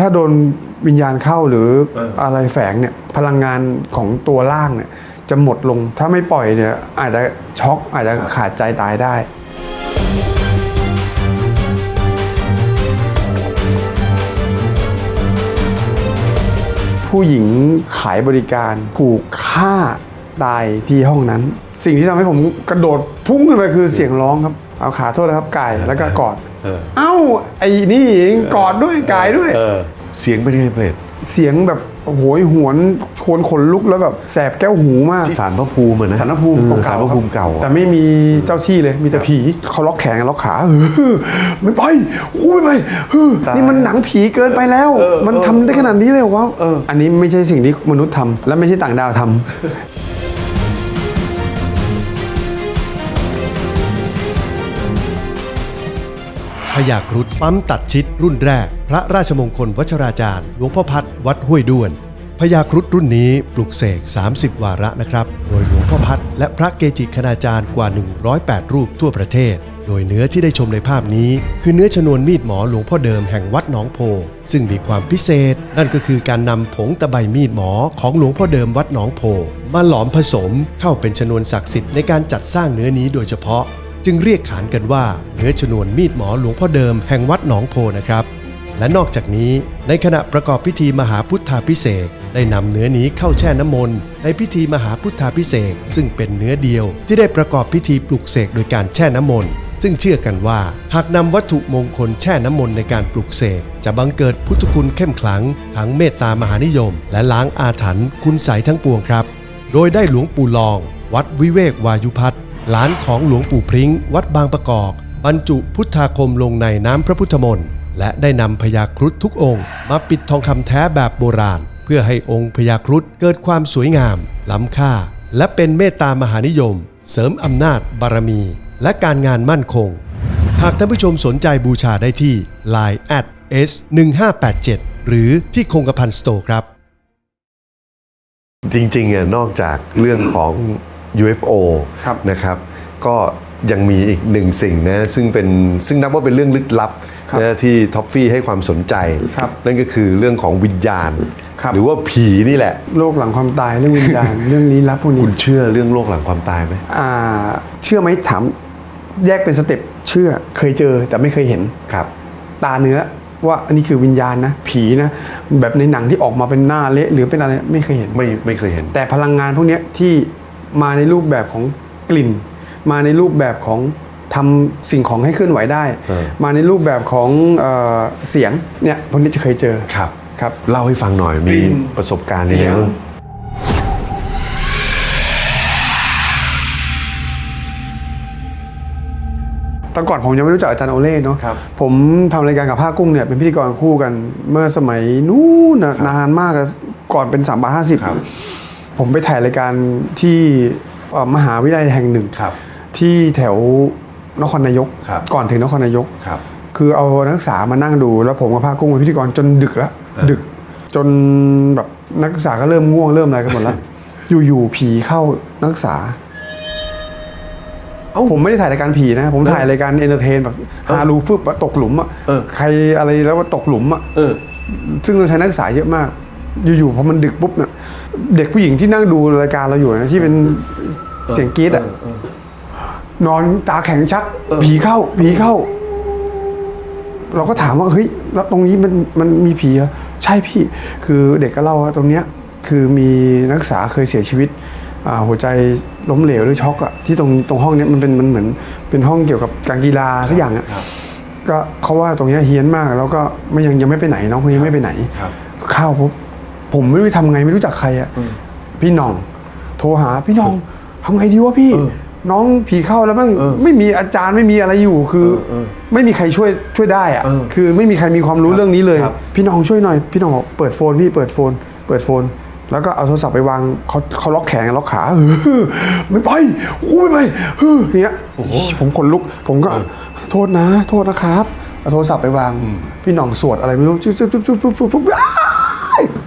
ถ้าโดนวิญญาณเข้าหรือเออออะไรแฝงเนี่ยพลังงานของตัวล่างเนี่ยจะหมดลงถ้าไม่ปล่อยเนี่ยอาจจะช็อกอาจจะขาดใจตายได้ผู้หญิงขายบริการถูกฆ่าตายที่ห้องนั้น สิ่งที่ทำให้ผมกระโดดพุ่งขึ้นไปคือเสียงร้องครับ เอาขาโทษนะครับไก่แล้วก็กอด เออเอ้าไอ้นี่เองกอดด้วยกายด้วยเออเสียงเป็นไงเปรตเสียงแบบโอ้โหยหวนชวนขนลุกแล้วแบบแสบแก้วหูมากที่สารพระภูมิอะนะสารพระภูมิเออเก่าสารพระๆครับภูมิเก่าอะแต่ไม่มีเจ้าที่เลยมีแต่ผีเขาล็อกแขนล็อกขาเออไม่ไปโอ้ไม่ไปเออนี่มันหนังผีเกินไปแล้ว มันทำได้ขนาดนี้เลยเหรอวะอันนี้ไม่ใช่สิ่งที่มนุษย์ทำและไม่ใช่ต่างดาวทำ พยาครุฑปั๊มตัดชิดรุ่นแรก พระราชมงคลวัชราจารย์ หลวงพ่อพัดวัดห้วยด้วนพยาครุฑรุ่นนี้ปลุกเสก 30 วาระนะครับ โดยหลวงพ่อพัดและพระเกจิคณาจารย์กว่า 108 รูปทั่วประเทศ โดยเนื้อที่ได้ชมในภาพนี้ คือเนื้อชนวนมีดหมอหลวงพ่อเดิมแห่งวัดหนองโพ ซึ่งมีความพิเศษ นั่นก็คือการนำผงตะไบมีดหมอของหลวงพ่อเดิมวัดหนองโพ มาหลอมผสมเข้าเป็นชนวนศักดิ์สิทธิ์ในการจัดสร้างเนื้อนี้โดยเฉพาะ จึงเรียกขานกันว่าเนื้อชนวนมีดหมอหลวงพ่อเดิมแห่งวัดหนองโพนะครับ และนอกจากนี้ในขณะประกอบพิธีมหาพุทธาพิเศษได้นำเนื้อนี้เข้าแช่น้ำมนต์ในพิธีมหาพุทธาพิเศษซึ่งเป็นเนื้อเดียวที่ได้ประกอบพิธีปลุกเสกโดยการแช่น้ำมนต์ซึ่งเชื่อกันว่าหากนำวัตถุมงคลแช่น้ำมนต์ในการปลุกเสกจะบังเกิดพุทธคุณเข้มขลังทั้งเมตตามหานิยม และล้างอาถรรพ์คุณใสยทั้งปวงครับ โดยได้หลวงปู่ลอง วัดวิเวกวายุพัฒน์ หลานของหลวงปู่พริ้ง วัดบางประกอบ บรรจุพุทธาคมลงในน้ำพระพุทธมนต์และได้นำพญาครุฑทุกองค์ มาปิดทองคำแท้แบบโบราณ เพื่อให้องค์พญาครุฑเกิดความสวยงาม ล้ำค่า และเป็นเมตตามหานิยม เสริมอำนาจบารมี และการงานมั่นคง หากท่านผู้ชมสนใจบูชาได้ที่ Line at s 1 5 8 7หรือที่คงกระพันสโตร์ครับ จริงๆอะนอกจากเรื่องของ UFO ครับ นะครับ ก็ยังมีอีกหนึ่งสิ่งนะซึ่งเป็นซึ่งนับว่าเป็นเรื่องลึกลับครับนะที่ท็อฟฟี่ให้ความสนใจ ครับ นั่นก็คือเรื่องของวิญญาณ ครับ หรือว่าผีนี่แหละ โลกหลังความตายเรื่องวิญญาณ เรื่องลี้ลับพวกนี้คุณเชื่อเรื่องโลกหลังความตายไหมอ่าเชื่อไหมถามแยกเป็นสเต็ปเชื่อเคยเจอแต่ไม่เคยเห็น ครับ ตาเนื้อว่าอันนี้คือวิญญาณนะ ผีนะ แบบในหนังที่ออกมาเป็นหน้าเละหรือเป็นอะไรไม่เคยเห็น ไม่ไม่เคยเห็น แต่พลังงานพวกเนี้ยที่ มาในรูปแบบของกลิ่น มาในรูปแบบของทำสิ่งของให้เคลื่อนไหวได้เออมาในรูปแบบของเออเสียงเนี่ยพวกนี้จะเคยเจอครับครับเล่าให้ฟังหน่อยกมีลิ่นประสบการณ์ยังไงเสียงบ้างตอนก่อนผมยังไม่รู้จักอาจารย์โอเล่เนาะครับผมทำรายการกับผ้ากุ้งเนี่ยเป็นพิธีกรคู่กันเมื่อสมัยนู้นน่ะนานมากอะก่อนเป็น3ามบาทห้าสิบครับ ผมไปถ่ายรายการที่เอ่อมหาวิทยาลัยแห่งหนึ่งครับ ที่แถวนครนายกครับก่อนถึงนครนายกครับ คือเอานักศึกษามานั่งดู แล้วผมกับภาคกุ้งเป็นพิธีกรจนดึกแล้วเออดึกจนแบบนักศึกษาก็เริ่มง่วงเริ่มอะไรกันหมดแล้ว อยู่ๆผีเข้านักศึกษาเอ้าผมไม่ได้ถ่ายรายการผีนะ ผมถ่ายรายการเอนเตอร์เทนแบบฮารูฟึบอะตกหลุมอะเออใครอะไรแล้วว่าตกหลุมอะเออซึ่งเราใช้นักศึกษาเยอะมาก อยู่ๆพอมันดึกปุ๊บเนี่ย เด็กผู้หญิงที่นั่งดูรายการเราอยู่นะที่เป็นเสียงกรี๊ดอะนอนตาแข็งชัก ผีเข้า ผีเข้า เราก็ถามว่าเฮ้ยแล้วตรงนี้มันมันมีผีเหรอใช่พี่ คือเด็กก็เล่าว่าตรงเนี้ย คือมีนักศึกษาเคยเสียชีวิตอ่าหัวใจล้มเหลวหรือช็อกอะที่ตรงตรงห้องเนี้ยมันเป็นมันเหมือน เป็นห้องเกี่ยวกับการกีฬาสักอย่างอะครับก็เขาว่าตรงเนี้ยเฮี้ยนมาก แล้วก็ไม่ยังยังไม่ไปไหนน้องคนนี้ไม่ไปไหนครับเข้าปุ๊บ ผมไม่รู้จะทำไงไม่รู้จักใครอะพี่หน้อง โทรหาพี่หน้องทำไงดีวะพี่เออน้องผีเข้าแล้วมั่งเออไม่มีอาจารย์ไม่มีอะไรอยู่คือเออเออไม่มีใครช่วยช่วยได้อะเออคือไม่มีใครมีความรู้ครับเรื่องนี้เลยครับพี่หน้องช่วยหน่อย พี่หน้องบอกเปิดโฟนพี่เปิดโฟน เปิดโฟนแล้วก็เอาโทรศัพท์ไปวางเขาเขาล็อกแขนล็อกขาเออไม่ไปโอ้ไม่ไปเอออย่างเงี้ยผมขนลุก ผมก็โทษนะ โทษนะครับเอาโทรศัพท์ไปวาง พี่หน้องสวดอะไรไม่รู้จุ๊บจุ๊บจุ๊บจุ๊บจุ๊บจุ๊บจุ๊บอ้าย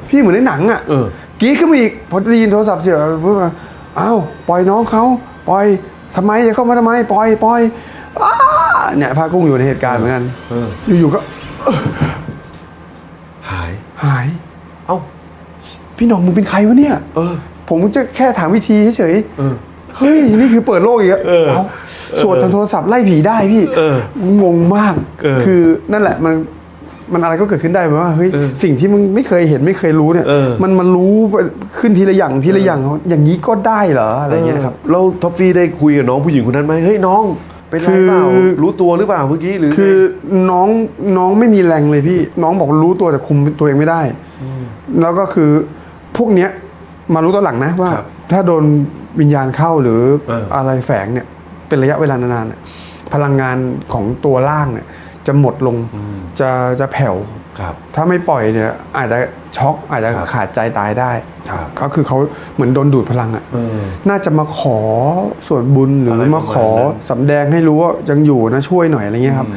พี่เหมือนในหนังอะเออกรีดขึ้นมาอีกพอได้ยินโทรศัพท์เสียปุ๊บอ้าวปล่อยน้องเขาปล่อยทำไมจะเข้ามาทำไมปล่อยปล่อยอ้าเนี่ยพากุ้งอยู่ในเหตุการณ์เหมือนกันเออ อยู่ๆก็หายพี่หน้องมึงเป็นใครวะเนี่ย เออ ผมจะแค่ถามวิธีเฉยๆ เออ เฮ้ย นี่คือเปิดโลกอีกแล้วเออเอาสวดทางโทรศัพท์ไล่ผีได้พี่เอองงมาก เออคือนั่นแหละมัน มันอะไรก็เกิดขึ้นได้หมายว่าเฮ้ยเออสิ่งที่มึงไม่เคยเห็นไม่เคยรู้เนี่ยเออมันมันรู้ขึ้นทีละอย่างทีละอย่างอย่างนี้ก็ได้เหรออะไรเงี้ยครับเราท็อฟฟี่ได้คุยกับน้องผู้หญิงคนนั้นไหมเฮ้ยน้องเป็นไรเปล่าคือรู้ตัวหรือเปล่าเมื่อกี้หรือคือน้องน้องไม่มีแรงเลยพี่ น้องบอกรู้ตัวแต่คุมตัวเองไม่ได้ แล้วก็คือพวกเนี้ยมารู้ตอนหลังนะว่าครับถ้าโดนวิญญาณเข้าหรือเออออะไรแฝงเนี่ย เป็นระยะเวลานานๆเนี่ยพลังงานของตัวล่างเนี่ย จะหมดลงจะจะแผ่วครับถ้าไม่ปล่อยเนี่ย อาจจะช็อกอาจจะครับขาดใจตายได้ครับก็คือเขาเหมือนโดนดูดพลังอะเออน่าจะมาขอส่วนบุญหรืออะไรมาขอประมาณนั้นสำแดงให้รู้ว่ายังอยู่นะช่วยหน่อยอะไรเงี้ยครับ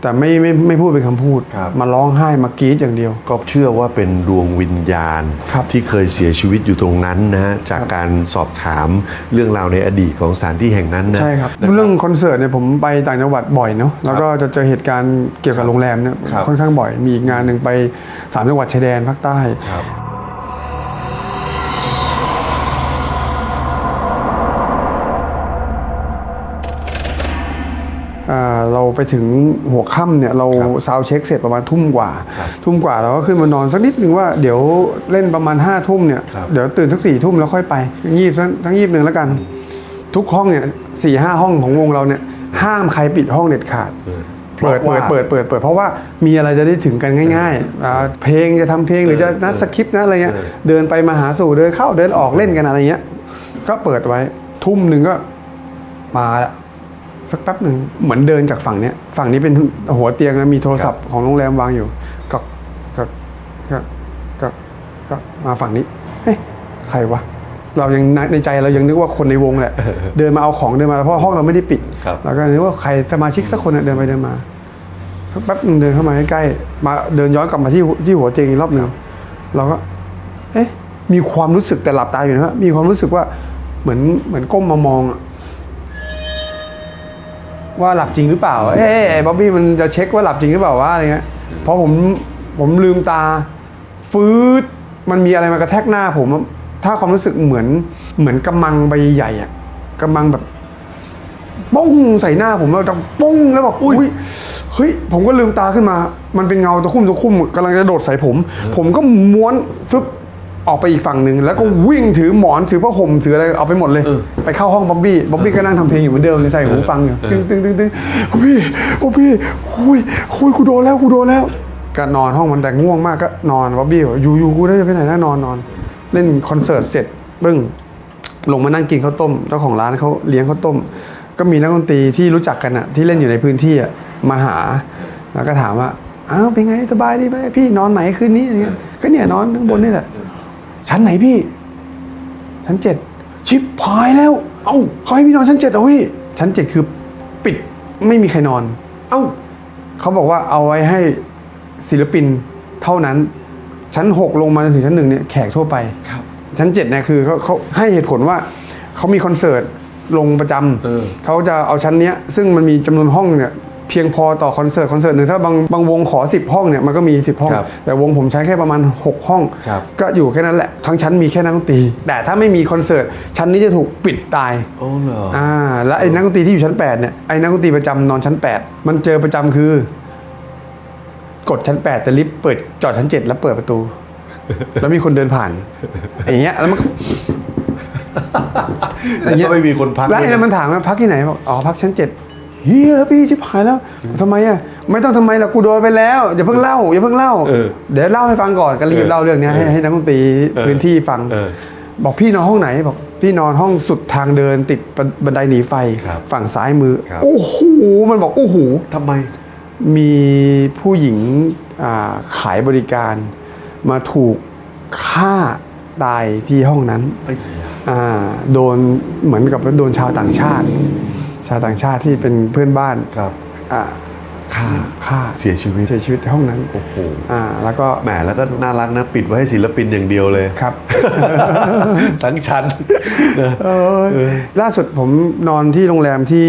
แต่ไม่ไม่ไม่พูดเป็นคำพูด ครับ มาร้องไห้มากรีดอย่างเดียว ก็เชื่อว่าเป็นดวงวิญญาณ ครับที่เคยเสียชีวิตอยู่ตรงนั้นนะฮะจากการสอบถามเรื่องราวในอดีตของสถานที่แห่งนั้นนะใช่ครับ นะ เรื่องคอนเสิร์ตเนี่ยผมไปต่างจังหวัดบ่อยเนาะแล้วก็จะเจอเหตุการณ์เกี่ยวกับโรงแรมเนี่ยครับค่อนข้างบ่อยมีอีกงานหนึ่งไปสามจังหวัดชายแดนภาคใต้ครับ ไปถึงหัวค่ำเนี่ยเราครับซาวด์เช็คเสร็จประมาณทุ่มกว่าครับทุ่มกว่าเราก็ขึ้นมานอนสักนิดหนึ่งว่าเดี๋ยวเล่นประมาณห้าทุ่มเนี่ยครับเดี๋ยวตื่นสักสี่ทุ่มแล้วค่อยไปงีบสักทั้งงีบหนึ่งแล้วกัน ทุกห้องเนี่ยสี่ห้าห้องของวงเราเนี่ยห้ามใครปิดห้องเด็ดขาดเปิดเพราะเปิดว่าเปิดเปิดเปิดเพราะว่ามีอะไรจะได้ถึงกันง่ายๆอ่าเพลงจะทำเพลงหรือจะนัดสคริปต์นะอะไรเงี้ยเออเดินไปมาหาสู่เดินเข้าเดินออกเล่นกันอะไรเงี้ยก็เปิดไว้ทุ่มหนึ่งก็มาละ สักแป๊บหนึ่งเหมือนเดินจากฝั่งเนี้ยฝั่งนี้เป็นหัวเตียงนะมีโทรศัพท์ของโรงแรมวางอยู่ก็ก็ก็ก็ก็มาฝั่งนี้เฮ้ยใครวะเรายังในใจเรายังนึกว่าคนในวงแหละเดินมาเอาของเดินมาเพราะห้องเราไม่ได้ปิดครับเราก็นึกว่าใครสมาชิกสักคนน่ะเดินไปเดินมาสักแป๊บหนึงเดินเข้ามาใกล้ๆมาเดินย้อนกลับมาที่ที่หัวเตียงอีกรอบหนึ่งเราก็ เอ๊ะ มีความรู้สึกแต่หลับตาอยู่นะฮะมีความรู้สึกว่าเหมือนเหมือนก้มมามองอะ ว่าหลับจริงหรือเปล่า เอ๊ะไอ้บ๊อบบี้มันจะเช็คว่าหลับจริงหรือเปล่าวะอะไรเงี้ยพอผมผมลืมตา ฟืดมันมีอะไรมากระแทกหน้าผม ถ้าความรู้สึกเหมือนเหมือนกำมังใบใหญ่อะกำมังแบบป้งใส่หน้าผมแล้วดังป้งแล้วแบบอุ้ยเฮ้ยผมก็ลืมตาขึ้นมา มันเป็นเงาตะคุ่มตะคุ่มกำลังจะโดดใส่ผม ผมก็ม้วนฟึบ ออกไปอีกฝั่งหนึ่งแล้วก็วิ่งถือหมอนถือผ้าห่มถืออะไรเอาไปหมดเลย ไปเข้าห้องบ๊อบบี้บ๊อบบี้ก็นั่งทำเพลงอยู่เหมือนเดิมเลยใส่หูฟังอยู่ตึงตึงตึงตึงบ๊อบบี้บ๊อบบี้คุยคุยกูโดนแล้วกูโดนแล้วก็นอนห้องมันแต่ง่วงมากก็นอนบ๊อบบี้บอกอยู่อยู่กูได้จะไปไหนนะนอนนอนเล่นคอนเสิร์ตเสร็จปึ้งลงมานั่งกินข้าวต้มเจ้าของร้านเขาเลี้ยงข้าวต้ม ก็มีนักดนตรีที่รู้จักกันอะที่เล่นอยู่ในพื้นที่อะมาหาแล้วก็ถามว่าอ้าวเป็นไงสบายดีไหมพี่นอนไหนคืนนี้อะไรเงี้ยก็เนี่ยนอนข้างบนนี่แหละ ชั้นไหนพี่ ชั้นเจ็ดชิปพายแล้ว เอ้าเขาให้พี่นอนชั้นเจ็ดเหรอพี่ชั้นเจ็ดคือปิดไม่มีใครนอน เอ้าเขาบอกว่าเอาไว้ให้ศิลปินเท่านั้น ชั้นหกลงมาจนถึงชั้นหนึ่งเนี่ยแขกทั่วไป ครับ ชั้นเจ็ดเนี่ยคือเขาเขาให้เหตุผลว่าเขามีคอนเสิร์ตลงประจำเออ เขาจะเอาชั้นเนี้ย ซึ่งมันมีจำนวนห้องเนี่ย เพียงพอต่อคอนเสิร์ตคอนเสิร์ตหนึ่งถ้าบางบางวงขอ 10 ห้องเนี่ยมันก็มี 10 ห้อง ครับแต่วงผมใช้แค่ประมาณ 6 ห้อง ครับก็อยู่แค่นั้นแหละ ทั้งชั้นมีแค่นักดนตรี แต่ถ้าไม่มีคอนเสิร์ตชั้นนี้จะถูกปิดตายโอ้เหรออ่าแล้วไอ้นักดนตรีที่อยู่ชั้น8เนี่ยไอ้นักดนตรีประจำนอนชั้น 8 มันเจอประจำคือ กดชั้น 8 แต่ลิฟต์เปิดจอดชั้น 7 แล้วเปิดประตู แล้วมีคนเดินผ่านอย่างเงี้ยแล้วมันแล้วก็ไม่มีคนพักแล้วไอ้ด้วยนั่นมันถามว่าพักที่ไหนบอกอ๋อพักชั้น7 เฮียแล้วพี่ชิบหายแล้วทำไมอะไม่ต้องทำไมล่ะกูโดนไปแล้วอย่าเพิ่งเล่าอย่าเพิ่งเล่าเออเดี๋ยวเล่าให้ฟังก่อนก็รีบเล่าเรื่องเนี้ยให้ให้นักดนตรีเออพื้นที่ฟัง เออ บอกพี่นอนห้องไหนบอกพี่นอนห้องสุดทางเดินติดบันไดหนีไฟครับฝั่งซ้ายมือ ครับ โอ้โหมันบอกโอ้โหทำไม มีผู้หญิงอ่าขายบริการมาถูกฆ่าตายที่ห้องนั้น ไอ้ยาอ่าโดนเหมือนกับโดนชาวต่างชาติ ชาวต่างชาติที่เป็นเพื่อนบ้านครับอ่าค่าฆ่าเสียชีวิตเสียชีวิตในห้องนั้นโอ้โหอ่าแล้วก็แหมแล้วก็น่ารักนะปิดไว้ให้ศิลปินอย่างเดียวเลยครับ ทั้งชั้นเออล่าสุดผมนอนที่โรงแรมที่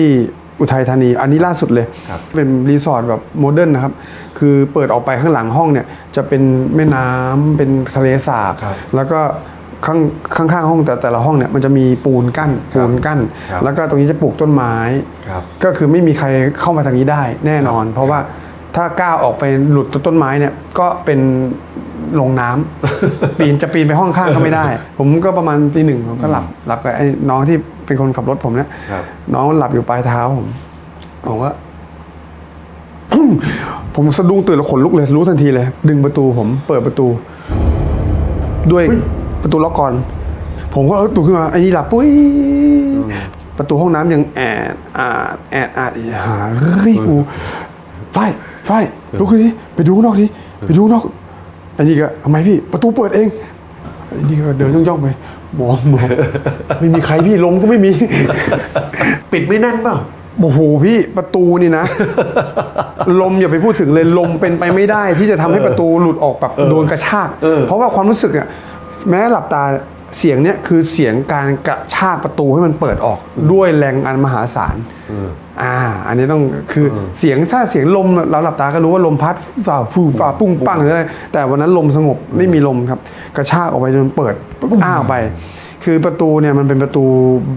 อุทัยธานี อันนี้ล่าสุดเลยครับเป็นรีสอร์ทแบบโมเดิร์นนะครับ คือเปิดออกไปข้างหลังห้องเนี่ย จะเป็นแม่น้ำเป็นทะเลสาบครับแล้วก็ ข้างข้างๆห้องแต่แต่ละห้องเนี่ยมันจะมีปูนกั้นครับปูนกั้น ครับแล้วก็ตรงนี้จะปลูกต้นไม้ ครับก็คือไม่มีใครเข้ามาทางนี้ได้แน่นอน ครับเพราะว่าถ้าก้าวออกไปหลุดต้นไม้เนี่ยก็เป็นลงน้ำ ปีนจะปีนไปห้องข้างก็ไม่ได้ ผมก็ประมาณตีหนึ่งผมก็หลับหลับกับไอ้น้องที่เป็นคนขับรถผมเนี่ยครับ น้องหลับอยู่ปลายเท้าผมผมว่าผมสะดุ้งตื่นแล้วขนลุกเลย รู้ทันทีเลย ดึงประตูผมเปิดประตู ด้วย ประตูล็อกก่อน ผมก็เออตื่นขึ้นมาไอ้นี่หลับปุ้ยประตูห้องน้ำยังแอดอาดแอดอาดอีหาเฮ้ยกูไฟไฟลุกขึ้นดิไปดูข้างนอกดิไปดูข้างนอกไอ้นี่ก็ทำไมพี่ประตูเปิดเองไอ้นี่ก็เดินย่องๆไปมองมองไม่มีใครพี่ลมก็ไม่มี ปิดไม่แน่นเปล่าโอ้โหพี่ประตูนี่นะ ลมอย่าไปพูดถึงเลยลมเป็นไปไม่ได้ ที่จะทำให้ประตูหลุดออกแบบโดนกระชากเออเพราะว่าความรู้สึกอะ แม้หลับตาเสียงเนี้ยคือเสียงการกระชากประตูให้มันเปิดออกด้วยแรงอันมหาศาลอ่า อันนี้ต้องคืออเสียงถ้าเสียงลมเราหลับตาก็รู้ว่าลมพัดฝ่าฟูฝ่าปุ้งปังหรืออะไรแต่วันนั้นลมสงบไม่มีลมครับ กระชากออกไปจนเปิดอ้าออกไป คือประตูเนี่ยมันเป็นประตู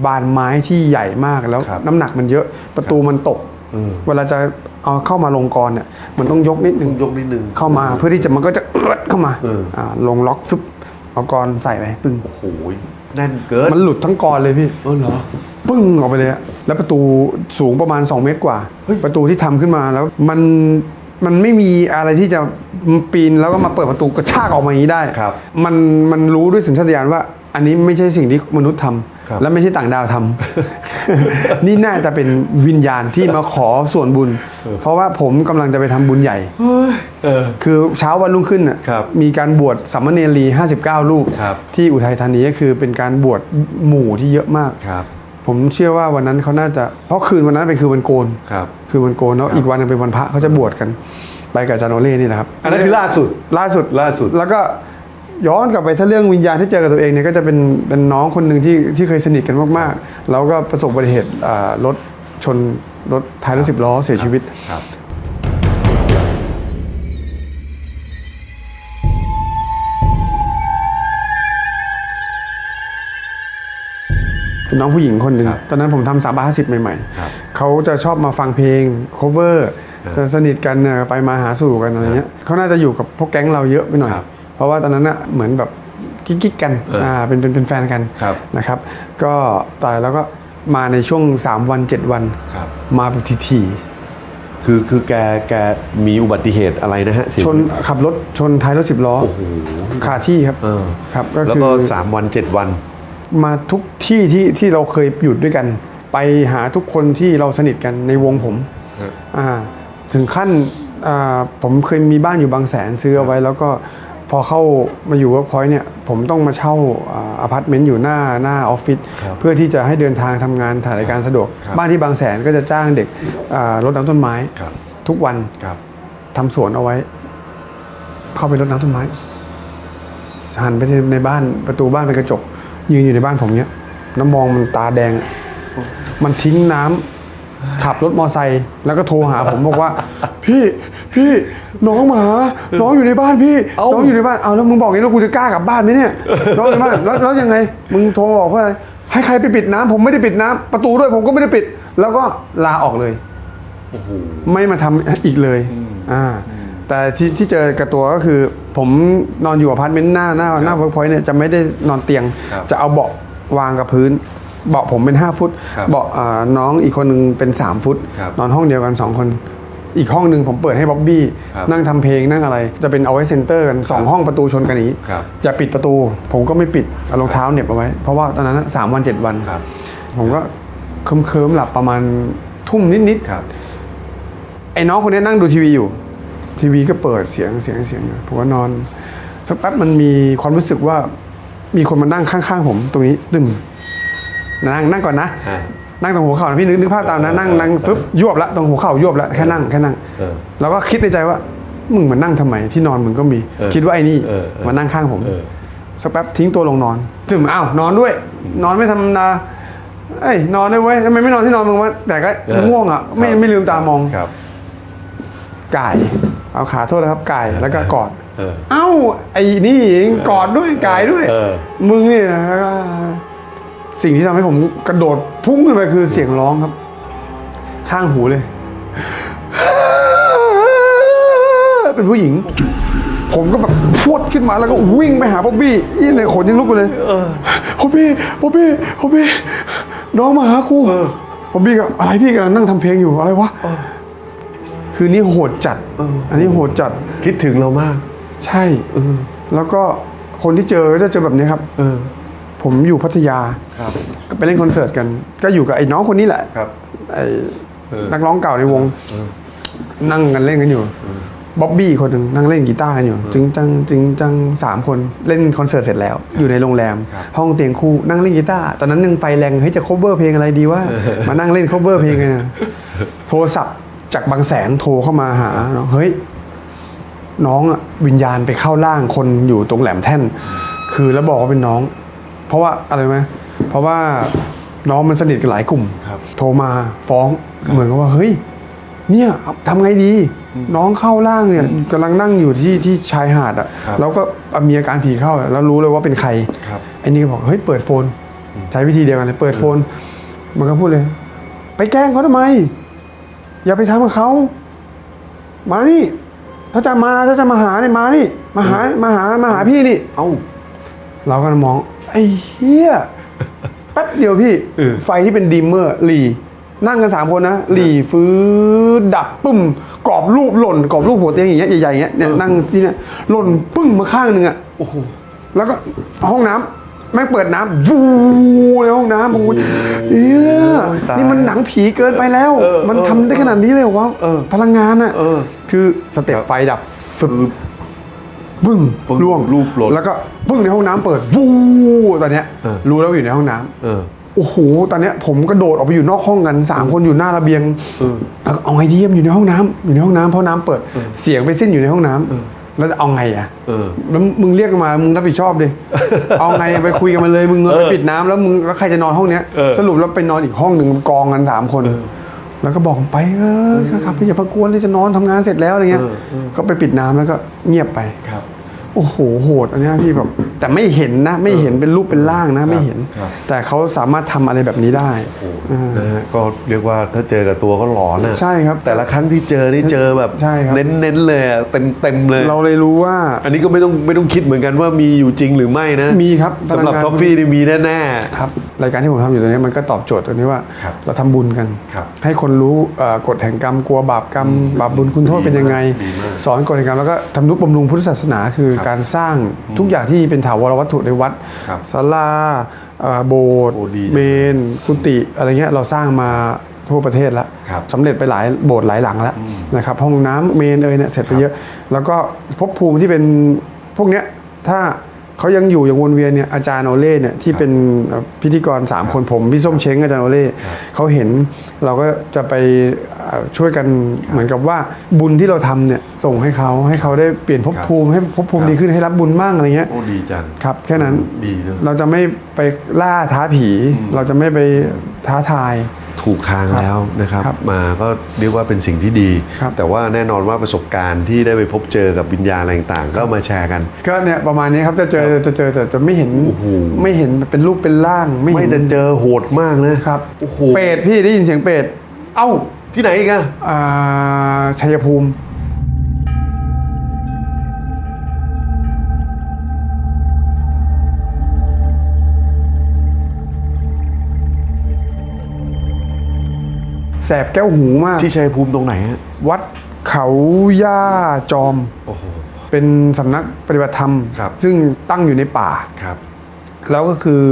บานไม้ที่ใหญ่มากแล้วครับน้ำหนักมันเยอะประตูมันตกอืมเวลาจะเอาเข้ามาลงกรเนี่ยมันต้องยกนิดนึงยกนิดนึงเข้ามาเพื่อที่จะมันก็จะเอือดเข้ามาเอออ่าลงล็อกฟึบ เอากรใส่ไปปึ้งโอ้โหแน่นเกินมันหลุดทั้งกรเลยพี่เออเหรอปึ้งออกไปเลยอะแล้วประตูสูงประมาณ 2 เมตรกว่าเฮ้ยประตูที่ทำขึ้นมาแล้วมันมันไม่มีอะไรที่จะปีนแล้วก็มาเปิดประตูกระชากออกมาอย่างนี้ได้ครับ มันมันรู้ด้วยสัญชาตญาณว่า อันนี้ไม่ใช่สิ่งที่มนุษย์ทำครับ และไม่ใช่ต่างดาวทำนี่น่าจะเป็นวิญญาณที่มาขอส่วนบุญ เพราะว่าผมกำลังจะไปทำบุญใหญ่เออคือเช้าวันรุ่งขึ้นน่ะครับมีการบวชสามเณรี 59 ลูกครับที่อุทัยธานีก็คือเป็นการบวชหมู่ที่เยอะมากครับผมเชื่อว่าวันนั้นเขาน่าจะ เพราะคืนวันนั้นเป็นคืนวันโกนครับคือวันโกนแล้วครับอีกวันหนึงเป็นวันพระเขาจะบวชกัน ไปกับอาจารย์โอเล่นี่นะครับ อันนั้นคือล่าสุดล่าสุดล่าสุดแล้วก็ ย้อนกลับไปถ้าเรื่องวิญญาณที่เจอกับตัวเองเนี่ยก็จะเป็นเป็นน้องคนหนึ่งที่ที่เคยสนิทกันมากๆ แล้วก็ประสบอุบัติเหตุอ่ารถชนรถท้ายรถสิบล้อเสียชีวิต ครับ เป็นน้องผู้หญิงคนหนึ่งครับตอนนั้นผมทำสามบาทห้าสิบใหม่ครับๆเขาจะชอบมาฟังเพลง cover จะสนิทกันเนี่ยไปมาหาสู่กันอะไรเงี้ยเขาน่าจะอยู่กับพวกแก๊งเราเยอะไปหน่อย ครับ เพราะว่าตอนนั้นน่ะเหมือนแบบกิ๊กๆกันเอออ่อ่าเป็นเป็นเป็นแฟนกันครับนะครับ ก็ตายแล้วก็มาในช่วง 3 วัน 7 วันครับมาแบบทีคือคือแกแกมีอุบัติเหตุอะไรนะฮะเสียๆชนขับรถชนท้ายรถสิบล้อโอ้โหคาที่ครับเออครับก็แล้วคือก็สามวันเจ็ดวัน มาทุกที่ที่ที่เราเคยหยุดด้วยกัน ไปหาทุกคนที่เราสนิทกันในวงผมครับอ่าถึงขั้นอ่าผมเคยมีบ้านอยู่บางแสนซื้อเอาไว้แล้วก็ พอเข้ามาอยู่เวิร์กพอยต์เนี่ยผมต้องมาเช่าอพาร์ตเมนต์อยู่หน้าหน้าออฟฟิศครับเพื่อที่จะให้เดินทางทำงานถ่ายรายการสะดวกครับบ้านที่บางแสนก็จะจ้างเด็กอ่ารดน้ำต้นไม้ครับทุกวันครับทำสวนเอาไว้ เข้าไปรดน้ำต้นไม้หันไปในบ้านประตูบ้านเป็นกระจก ยืนอยู่ในบ้านผมเนี้ยน้ำมองมันตาแดงอะมันทิ้งน้ำขับรถมอไซค์แล้วก็โทรหาผมบอกว่า พี่ พี่น้องมาหาน้องอยู่ในบ้านพี่เอ้า น้องอยู่ในบ้านเอาแล้วมึงบอกอย่างนี้แล้วกูจะกล้ากลับบ้านไหมเนี่ยน้องอยู่ในบ้านแล้วแล้วยังไง มึงโทรบอกเพื่ออะไรให้ใครไปปิดน้ำผมไม่ได้ปิดน้ำประตูด้วยผมก็ไม่ได้ปิด แล้วก็ลาออกเลย โอ้โห ไม่มาทำอีกเลยอ่าแต่ที่ที่เจอกับตัวก็คือ ผมนอนอยู่อพาร์ตเมนต์หน้าหน้าหน้าเวิร์กพอยต์เนี่ยจะไม่ได้นอนเตียง ครับจะเอาเบาะวางกับพื้น เบาะผมเป็น 5 ฟุต ครับเบาะอ่าน้องอีกคนหนึงเป็น 3 ฟุต ครับนอนห้องเดียวกัน 2 คน อีกห้องหนึ่งผมเปิดให้บ๊อบบี้ครับนั่งทำเพลงนั่งอะไร จะเป็นเอาไว้เซ็นเตอร์กันสองห้องประตูชนกันอย่างนี้ครับอย่าปิดประตู ผมก็ไม่ปิดเอารองเท้าเหน็บเอาไว้เพราะว่าตอนนั้นนะสามวันเจ็ดวันครับ ผมก็เคิมเคิมๆหลับประมาณทุ่มนิดๆ ครับ ไอ้น้องคนนี้นั่งดูทีวีอยู่ ทีวีก็เปิดเสียงเสียงเสียงอยู่ผมก็นอนสักแป๊บมันมีความรู้สึกว่ามีคนมานั่งข้างๆผมตรงนี้ตึงนั่งนั่งก่อนนะอ่า นั่งตรงหัวเข่านะพี่นึกนึกภาพตามนะนั่งนั่งฟึบยวบละตรงหัวเข่ายวบละแค่นั่งแค่นั่งเออแล้วก็คิดในใจว่ามึงมานั่งทำไมที่นอนมึงก็มี เออคิดว่าไอ้นี่เออเออมานั่งข้างผมเออ สักแป๊บทิ้งตัวลงนอนจึมอ้าวนอนด้วย นอนไม่ธรรมดาเอ้ยนอนได้เว้ยทำไมไม่นอนที่นอนมึงวะแต่ก็เออง่วงอะไม่ครับไม่ลืมตามองครับไก่เอาขาโทษนะครับไก่แล้วก็กอด เออ เอ้าไอ้นี่เองกอดด้วยกายด้วย เออ มึงเนี่ยนะ สิ่งที่ทำให้ผมกระโดดพุ่งขึ้นไปคือเสียงร้องครับ ข้างหูเลย เป็นผู้หญิง ผมก็แบบพรวดขึ้นมาแล้วก็วิ่งไปหาป๊อบบี้อีในขนยังลุกไปเลยป๊อบบี้ป๊อบบี้ป๊อบบี้น้องมาหากูป๊อบบี้ก็อะไรพี่กำลังนั่งทำเพลงอยู่อะไรวะคือนี่โหดจัดอันนี้โหดจัดคิดถึงเรามาก ใช่แล้วก็คนที่เจอก็จะเจอแบบนี้ครับเออ ผมอยู่พัทยาครับ ก็ไปเล่นคอนเสิร์ตกัน ก็อยู่กับไอ้น้องคนนี้แหละครับไอ้นักร้องเก่าในวง นั่งกันเล่นกันอยู่บ๊อบบี้คนหนึ่งนั่งเล่นกีตาร์กันอยู่จึงจังจึงจังสามคนเล่นคอนเสิร์ตเสร็จแล้ว อยู่ในโรงแรมครับห้องเตียงคู่นั่งเล่นกีตาร์ตอนนั้นยังไฟแรงเฮ้ยจะ cover เพลงอะไรดีว่ามานั่งเล่น cover เพลงกันอะโทรศัพท์จากบางแสนโทรเข้ามาหาน้องเฮ้ยน้องอะวิญญาณไปเข้าร่างคนอยู่ตรงแหลมแท่น คือแล้วบอกว่าเป็นน้องเพ ราะว่าอะไรไหมเพราะว่าน้องมันสนิทกับหลายกลุ่ม ครับ โทรมาฟ้องเหมือนกับว่าเฮ้ยเนี่ยทำไงดี น้องเข้าร่างเนี่ยกำลังนั่งอยู่ที่ที่ชายหาดอะครับ แล้วก็มีอาการผีเข้าแล้วรู้เลยว่าเป็นใคร ครับ ไอ้นี่ก็บอกเฮ้ยเปิดโฟน ใช้วิธีเดียวกันเลยเปิดโฟน มันก็พูดเลย ไปแกล้งเขาทำไม อย่าไปทำกับเขา มานี่ ถ้าจะมาถ้าจะมาหาเนี่ยมานี่ มาหามาหามาหาพี่นี่ เอ้า เราก็มอง ไอ้เฮียแป๊บเดียวพี่ เออ ไฟที่เป็นดิมเมอร์หลีนั่งกันสามคนนะหลีฟื้นดับปึ้มกรอบรูปหล่นกรอบรูปหัวเตียงอย่างเงี้ยใหญ่ๆอย่างเงี้ยเนี่ยนั่งที่เนี่ยหล่นปึ้งมาข้างหนึ่งอะโอ้โห แล้วก็ห้องน้ำแม่งเปิดน้ำวูในห้องน้ำโอ้ยเฮียตายนี่มันหนังผีเกินไปแล้ว เออมันเออทำได้ขนาดนี้เลยเหรอวะเออพลังงานอะเออ คือสเต็ปไฟดับฟึบ ปึ้งปึ้งล่วงรูปหล่นแล้วก็ปึ้งในห้องน้ำเปิดวูตอนเนี้ยเออ รู้แล้วว่าอยู่ในห้องน้ำเออ โอ้โหตอนเนี้ยผมกระโดดออกไปอยู่นอกห้องกันสามคนอยู่หน้าระเบียงเออแล้วก็เอาไงดีมันอยู่ในห้องน้ำอยู่ในห้องน้ำเพราะน้ำเปิดเสียงไปสิ้นอยู่ในห้องน้ำแล้วจะเอาไงอะเออ แล้วมึงเรียกกันมามึงรับผิดชอบดิ เอาไงไปคุยกันมาเลยมึงไปปิดน้ำแล้วมึงแล้วใครจะนอนห้องเนี้ยเออ สรุปแล้วไปนอนอีกห้องหนึ่งกองกันสามคน แล้วก็บอกไปเออครับพี่อย่าประกวนเลยจะนอนทำงานเสร็จแล้วอะไรเงี้ยเออเออก็ไปปิดน้ำแล้วก็เงียบไป ครับ โอ้โหโหดอันเนี้ยพี่แบบแต่ไม่เห็นนะไม่เห็นเป็นรูปเป็นร่างนะไม่เห็น ครับ แต่เขาสามารถทำอะไรแบบนี้ได้โอ้โหนะฮะก็เรียกว่าถ้าเจอกับตัวก็หลอนอะใช่ครับ แต่ละครั้งที่เจอนี่เจอแบบใช่ครับ เน้นๆเลยอะเต็มเต็มๆเลย เราเลยรู้ว่า อันนี้ก็ไม่ต้องไม่ต้องคิดเหมือนกันว่ามีอยู่จริงหรือไม่นะมีครับสำหรับพลังงาน ท็อฟฟี่นี่มีแน่ ครับรายการที่ผมทำอยู่ตรงนี้มันก็ตอบโจทย์ตรงนี้ว่า ครับเราทำบุญกัน ครับให้คนรู้เอ่อกฎแห่งกรรมกลัวบาปกรรม บาปบุญคุณโทษเป็นยังไงดีมากสอนกฎแห่งกรรมแล้วก็ทำนุบำรุงพุทธศาสนาคือ ครับการสร้างทุกอย่างที่เป็นถาวรวัตถุในวัดครับศาลาเอ่อโบสถ์โอ้ดีจังเมนกุฏิอะไรเงี้ยเราสร้างมาทั่วประเทศแล้วครับสำเร็จไปหลายโบสถ์หลายหลังแล้วนะครับห้องน้ำเมนเอยเนี่ยเสร็จไปเยอะ แล้วก็ภพภูมิที่เป็นพวกเนี้ยถ้าเขายังอยู่อย่างวนเวียนเนี่ยอาจารย์โอเล่เนี่ยที่เป็นเอ่อพิธีกร 3 คนผม พี่ส้มเช้งอาจารย์โอเล่เขาเห็นเราก็จะไปเอ่อ ช่วยกันเหมือนกับว่าบุญที่เราทำเนี่ยส่งให้เขาให้เขาได้เปลี่ยนภพภูมิให้ภพภูมิครับดีขึ้นให้รับบุญมั่งอะไรเงี้ยโอ้ดีจังครับแค่นั้นดีเนอะเราจะไม่ไปล่าท้าผี เราจะไม่ไปท้าทาย ถูกทางแล้วนะครับครับมาก็เรียกว่าเป็นสิ่งที่ดีครับแต่ว่าแน่นอนว่าประสบการณ์ที่ได้ไปพบเจอกับวิญญาณอะไรต่างๆ ก็มาแชร์กัน ก็เนี่ยประมาณนี้ครับจะเจอจะเจอแต่จะไม่เห็นโอ้โหไม่เห็นเป็นรูปเป็นร่างไม่ไม่เห็นจะเจอโหดมากนะครับโอ้โหเป็ดพี่ได้ยินเสียงเป็ดเอ้า ที่ไหนอีกอะอ่าชัยภูมิ แสบแก้วหูมาก ที่ชัยภูมิตรงไหนฮะวัดเขาย่าจอม โอ้โห เป็นสำนักปฏิบัติธรรม ครับ ซึ่งตั้งอยู่ในป่า ครับ แล้วก็คือ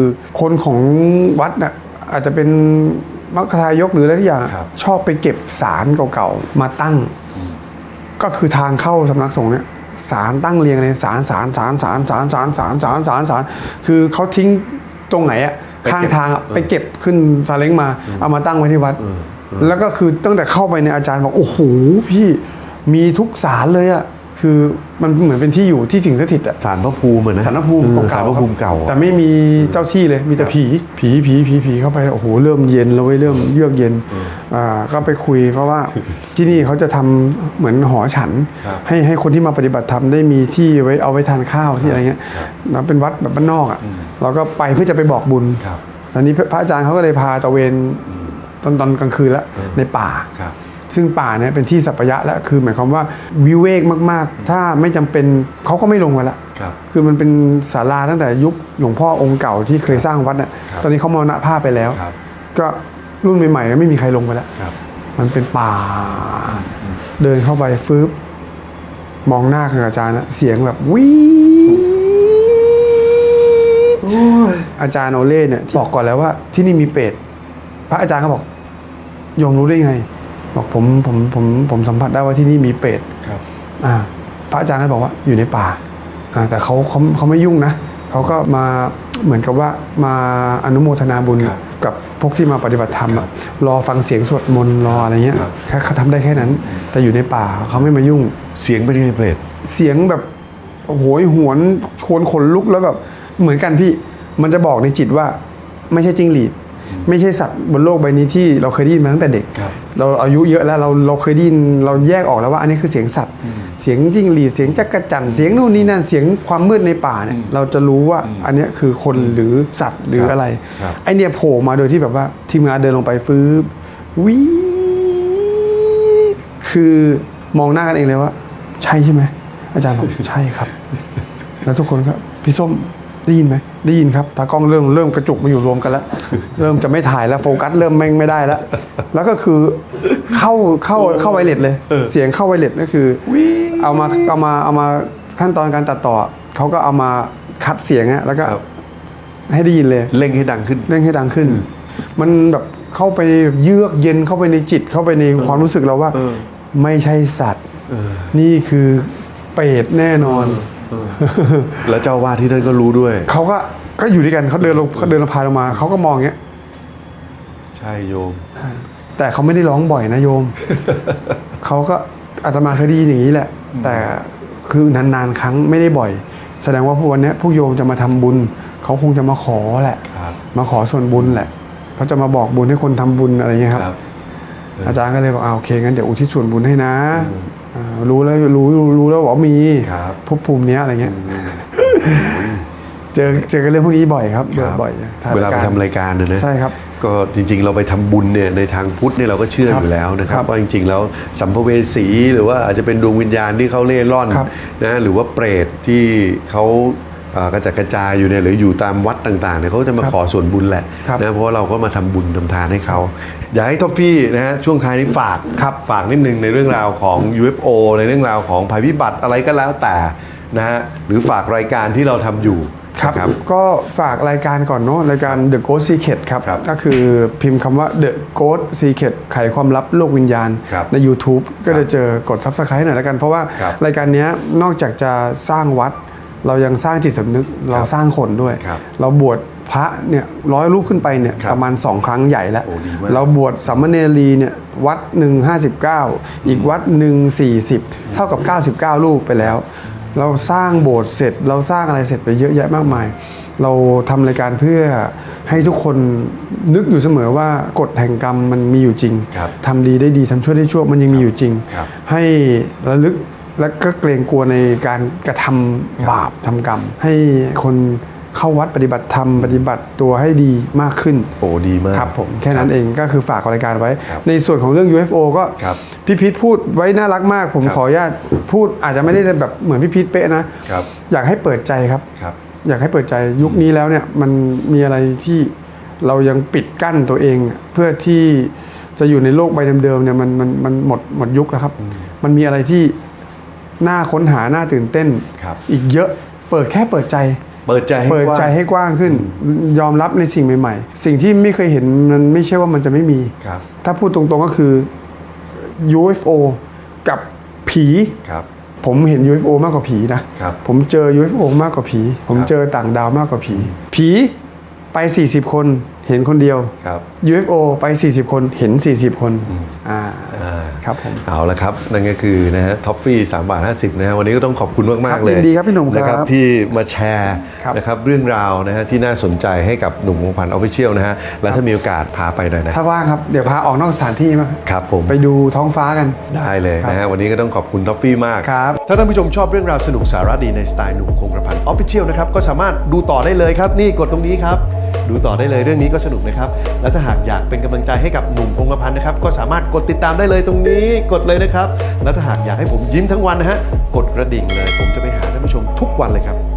คนของวัดน่ะอาจจะเป็น มัคคทายกหรืออะไรทุกอย่างครับ ชอบไปเก็บสารเก่าๆมาตั้ง ก็คือทางเข้าสำนักสงฆ์เนี่ยสารตั้งเรียงเลยสารสารสารสารสารสารสารสารสารสารคือเขาทิ้งตรงไหนอะไปเก็บข้างทางอะไปเก็บขึ้นซาเล้งมา เอามาตั้งไว้ที่วัด แล้วก็คือตั้งแต่เข้าไปในยอาจารย์บอกโอ้โหพี่มีทุกสารเลยอะ คือมันเหมือนเป็นที่อยู่ที่สิ่งสถิตอะสารพระภูมิอะนะสารพระภูมิเออเก่าสารพระภูมิเก่าอะ แต่ไม่มีเจ้าที่เลยมีแต่ผีผีผีผีผีเข้าไปโอ้โหเริ่มเย็นแล้วเว้ยเริ่มเยือกเย็นอ่าก็ไปคุยเพราะว่า ที่นี่เขาจะทำเหมือนหอฉัน ครับให้ให้คนที่มาปฏิบัติธรรมได้มีที่ไว้เอาไว้ทานข้าวที่อะไรเงี้ยแล้วเป็นวัดแบบบ้านนอกอะเราก็ไปเพื่อจะไปบอกบุญครับ ตอนนี้พระอาจารย์เขาก็เลยพาตะเวนตอนตอนกลางคืนแล้วในป่า ครับ ซึ่งป่าเนี่ยเป็นที่สัปยะแล้วคือหมายความว่าวิเวกมากๆ ถ้าไม่จำเป็นเขาก็ไม่ลงกันละครับคือมันเป็นศาลาตั้งแต่ยุคหลวงพ่อองค์เก่าที่เคยสร้างวัดน่ะครับตอนนี้เขามรณภาพไปแล้วครับก็รุ่นใหม่ๆก็ไม่มีใครลงไปแล้วครับมันเป็นป่า เดินเข้าไปฟืบมองหน้ากับอาจารย์นะเสียงแบบวิอาจารย์โอเล่เนี่ยบอกก่อนแล้วว่าที่นี่มีเป็ด พระอาจารย์ก็บอกโยมรู้ได้ไง บอกผมผมผมผมสัมผัสได้ว่าที่นี่มีเป็ดครับ อ่า พระอาจารย์ก็บอกว่าอยู่ในป่าอ่าแต่เขาเขาเขาไม่ยุ่งนะเขาก็มาเหมือนกับว่ามาอนุโมทนาบุญครับกับพวกที่มาปฏิบัติธรรมอะรอฟังเสียงสวดมนต์รออะไรเงี้ยครับ แค่เขาทำได้แค่นั้น แต่อยู่ในป่าเขาไม่มายุ่ง เสียงเป็นไงเปรตเสียงแบบโอ้โหยหวนชวนขนลุกแล้วแบบเหมือนกันพี่ มันจะบอกในจิตว่า ไม่ใช่จิ้งหรีด ไม่ใช่สัตว์บนโลกใบนี้ที่เราเคยได้ยินมาตั้งแต่เด็ก ครับ เราอายุเยอะแล้วเราเราเคยได้ยินเราแยกออกแล้วว่าอันนี้คือเสียงสัตว์ เสียงจิ้งหรีดเสียงจักระจั่นเสียงนู่นนี่นั่นเสียงความมืดในป่าเนี่ยเราจะรู้ว่าอันเนี้ยคือคนหรือสัตว์หรือครับอะไรครับ ไอเนี่ยโผล่มาโดยที่แบบว่าทีมงานเดินลงไปฟื้บวิคือมองหน้ากันเองเลยว่า ใช่ใช่ไหมอาจารย์บอกใช่ครับ แล้วทุกคนก็พี่ส้ม ได้ยินไหมได้ยินครับตากล้องเริ่มเริ่มกระจุกมาอยู่รวมกันแล้วเริ่มจะไม่ถ่ายแล้วโฟกัสเริ่มแม่งไม่ได้แล้ว แล้วก็คือเข้าเข้าเข้าไวเลสเลย เสียงเข้าไวเลสก็คือเอามาเอามาเอามาขั้นตอนการตัดต่อเขาก็เอามาคัดเสียงอะแล้วก็ครับให้ได้ยินเลยเล่งให้ดังขึ้นเร่งให้ดังขึ้น มันแบบเข้าไปเยือกเย็นเข้าไปในจิตเข้าไปในความรู้สึกเราว่าเออไม่ใช่สัตว์นี่คือเปรตแน่นอน แล้วเจ้าว่าที่นั่นก็รู้ด้วย เขาก็ก็อยู่ด้วยกันเขาเดินลงเขาเดินลงพายลงมาเขาก็มองอย่างเงี้ย ใช่โยม แต่เขาไม่ได้ร้องบ่อยนะโยม เขาก็อาตมาเคยได้ยินอย่างนี้แหละ แต่คือนานๆครั้งไม่ได้บ่อย แสดงว่าพวกวันเนี้ยพวกโยมจะมาทำบุญ เขาคงจะมาขอแหละ ครับมาขอส่วนบุญแหละเขาจะมาบอกบุญให้คนทำบุญอะไรเงี้ยครับครับอาจารย์ก็เลยบอกอ่าโอเคงั้นเดี๋ยวอุทิศส่วนบุญให้นะอ่า รู้แล้วรู้รู้แล้วว่ามีครับภพภูมิเนี้ยอะไรเงี้ยเจอเจอกันเรื่องพวกนี้บ่อยครับครับบ่อยถ่ยเวลาไปรยกรทำรายการนะนะใช่ครับก็จริงๆ เราไปทำบุญเนี่ยในทางพุทธเนี่ยเราก็เชื่อครับอยู่แล้วนะครับครับว่าจริงๆแล้วสัมภเวสีหรือว่าอาจจะเป็นดวงวิญญาณที่เขาเล่ร่อนครับนะหรือว่าเปรตที่เขาเอ่อ กระจัดกระจายอยู่เนี่ยหรืออยู่ตามวัดต่างๆเนี่ยเขาก็จะมาครับขอส่วนบุญแหละครับนะเพราะว่าเราก็มาทำบุญทำทานให้เขาอยากให้ท็อฟฟี่นะฮะช่วงท้ายนี้ฝากครับฝากนิดนึงในเรื่องราวของ UFO ในเรื่องราวของภัยพิบัติอะไรก็แล้วแต่นะฮะหรือฝากรายการที่เราทำอยู่ครับนะก็ฝากรายการก่อนเนาะรายการ The Ghost Secret ครับครับก็คือพิมพ์คำว่า The Ghost Secret ไขความลับโลกวิญญาณครับใน YouTube ก็จะเจอกด Subscribe หน่อยแล้วกัน เพราะว่าครับรายการเนี้ยนอกจากจะสร้างวัด เรายังสร้างจิตสำนึกเราสร้างคนด้วย ครับเราบวชพระเนี่ยร้อยรูปขึ้นไปเนี่ยครับประมาณ2ครั้งใหญ่แล้ว โอ้ดีมาก เราบวชสัมมเนรีเนี่ยวัดหนึ่ง59อีกวัดหนึ่ง40เท่ากับ99รูปไปแล้ว เราสร้างโบสถ์เสร็จเราสร้างอะไรเสร็จไปเยอะแยะมากมาย เราทำรายการเพื่อให้ทุกคนนึกอยู่เสมอว่ากฎแห่งกรรมมันมีอยู่จริงครับทำดีได้ดีทำชั่วได้ชั่วมันยังมีอยู่จริง ครับ ให้ระลึก และก็เกรงกลัวในการกระทำบาปทำกรรม ให้คนเข้าวัดปฏิบัติธรรมปฏิบัติตัวให้ดีมากขึ้น โอ้ดีมากครับผมแค่นั้นเองก็คือฝากรายการไว้ครับในส่วนของเรื่อง UFO ก็ครับพี่พีทพูดไว้น่ารักมาก ผมครับขออนุญาตพูดอาจจะไม่ได้แบบเหมือนพี่พีทเป๊ะนะครับอยากให้เปิดใจครับครับอยากให้เปิดใจยุคนี้แล้วเนี่ยมันมีอะไรที่เรายังปิดกั้นตัวเอง เพื่อที่จะอยู่ในโลกใบเดิมๆเนี่ยมันมันมันหมดหมดยุคแล้วครับ มันมีอะไรที่ น่าค้นหาน่าตื่นเต้น ครับ อีกเยอะเปิดแค่เปิดใจ เปิดใจให้เปิดกว้างใจให้กว้างขึ้น ยอมรับในสิ่งใหม่ ๆ สิ่งที่ไม่เคยเห็นมันไม่ใช่ว่ามันจะไม่มี ครับ ถ้าพูดตรงๆก็คือ UFO กับผีครับ ผมเห็น UFO มากกว่าผีนะครับผมเจอ UFO มากกว่าผี ผมครับ เจอต่างดาวมากกว่าผี ผีไป 40 คนเห็นคนเดียว ครับ UFO ไป 40 คนเห็น 40 คนอ่า อ่า ครับผมเอาละครับ นั่นก็คือนะฮะท็อฟฟี่3บาท50นะฮะวันนี้ก็ต้องขอบคุณมากๆเลยยินดีครับพี่หนุ่มครับนะที่มาแชร์ครับนะครับเรื่องราวนะฮะที่น่าสนใจให้กับหนุ่มวงพันธ์ออฟฟิเชียลนะฮะและถ้ามีโอกาสพาไปหน่อยนะถ้าว่างครับเดี๋ยวพาออกนอกสถานที่มาครับผมไปดูท้องฟ้ากันได้เลยนะฮะวันนี้ก็ต้องขอบคุณท็อฟฟี่มากครับถ้าท่านผู้ชมชอบเรื่องราวสนุกสาระดีในสไตล์หนุ่มคงกระพันออฟฟิเชียลนะครับก็สามารถดูต่อได้เลยครับ นี่กดตรงนี้ครับดูต่อได้เลยเรื่องนี้ก็สนุกนะครับและถ้าหากอยากเป็นกำลังใจให้กับหนุ่มคงกระพันนะครับก็สามารถกดติดตามได้เลยตรงนี้กดเลยนะครับ และถ้าหากอยากให้ผมยิ้มทั้งวันนะฮะ กดกระดิ่งเลย ผมจะไปหาท่านผู้ชมทุกวันเลยครับ